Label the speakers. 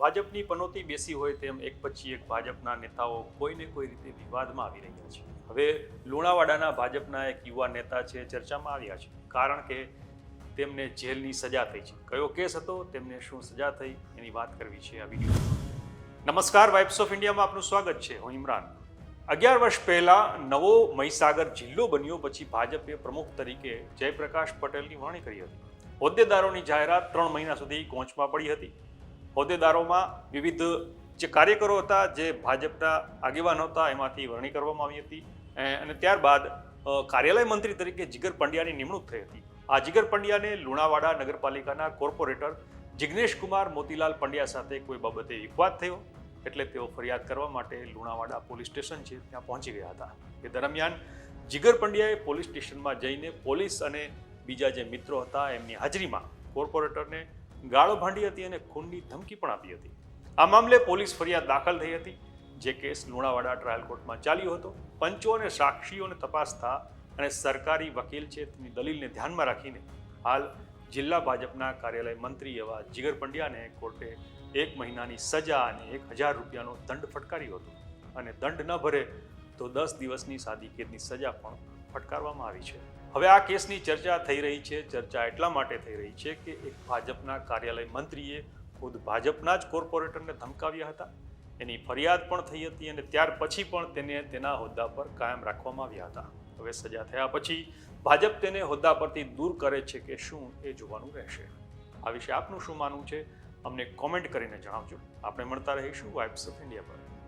Speaker 1: ભાજપની પનોતી બેસી હોય તેમ એક પછી એક ભાજપના નેતાઓ કોઈને કોઈ રીતે વિવાદમાં આવી રહ્યા છે. હવે લુણાવાડાના ભાજપના એક યુવા નેતા છે, ચર્ચામાં આવ્યા છે. કારણ કે તેમને જેલની સજા થઈ છે. કયો કેસ હતો, તેમને શું સજા થઈ, એની વાત કરવી છે આ વીડિયો. નમસ્કાર વાઇબ્સ ઓફ ઇન્ડિયામાં આપનું સ્વાગત છે. હું ઇમરાન. અગિયાર વર્ષ પહેલા નવો મહીસાગર જિલ્લો બન્યો, પછી ભાજપે પ્રમુખ તરીકે જયપ્રકાશ પટેલની વરણી કરી હતી. હોદ્દેદારોની જાહેરાત ત્રણ મહિના સુધી કોંચમાં પડી હતી. હોદ્દેદારોમાં વિવિધ જે કાર્યકરો હતા, જે ભાજપના આગેવાનો હતા, એમાંથી વરણી કરવામાં આવી હતી. અને ત્યારબાદ કાર્યાલય મંત્રી તરીકે જીગર પંડ્યાની નિમણૂક થઈ હતી. આ જીગર પંડ્યાને લુણાવાડા નગરપાલિકાના કોર્પોરેટર જિગ્નેશ કુમાર મોતીલાલ પંડ્યા સાથે કોઈ બાબતે વિવાદ થયો? એટલે તેઓ ફરિયાદ કરવા માટે લુણાવાડા પોલીસ સ્ટેશન છે, ત્યાં પહોંચી ગયા હતા. એ દરમિયાન જીગર પંડ્યાએ પોલીસ સ્ટેશનમાં જઈને પોલીસ અને બીજા જે મિત્રો હતા, એમની હાજરીમાં કોર્પોરેટરને ગાળો ભાંડી હતી અને ખૂનની ધમકી પણ આપી હતી. આ મામલે પોલીસ ફરિયાદ દાખલ થઈ હતી. જે કેસ લુણાવાડા ટ્રાયલ કોર્ટમાં ચાલ્યો હતો. પંચો અને સાક્ષીઓને તપાસતા અને સરકારી વકીલ છે તેની દલીલને ધ્યાનમાં રાખીને હાલ જિલ્લા ભાજપના કાર્યાલય મંત્રી એવા જીગર પંડ્યાને કોર્ટે એક મહિનાની સજા અને એક હજાર રૂપિયાનો દંડ ફટકાર્યો હતો. અને દંડ ન ભરે તો દસ દિવસની સાદી કેદની સજા પણ ફટકારવામાં આવી છે. હવે આ કેસની ચર્ચા થઈ રહી છે. ચર્ચા એટલા માટે થઈ રહી છે કે એક ભાજપના કાર્યાલય મંત્રીએ ખુદ ભાજપના જ કોર્પોરેટરને ધમકાવ્યા હતા. એની ફરિયાદ પણ થઈ હતી અને ત્યાર પછી પણ તેને તેના હોદ્દા પર કાયમ રાખવામાં આવ્યા હતા. હવે સજા થયા પછી ભાજપ તેને હોદ્દા પરથી દૂર કરે છે કે શું એ જોવાનું રહેશે. આ વિશે આપનું શું માનવું છે? અમને કોમેન્ટ કરીને જણાવજો. આપણે મળતા રહીશું વાઇબ્સ ઓફ ઇન્ડિયા પર.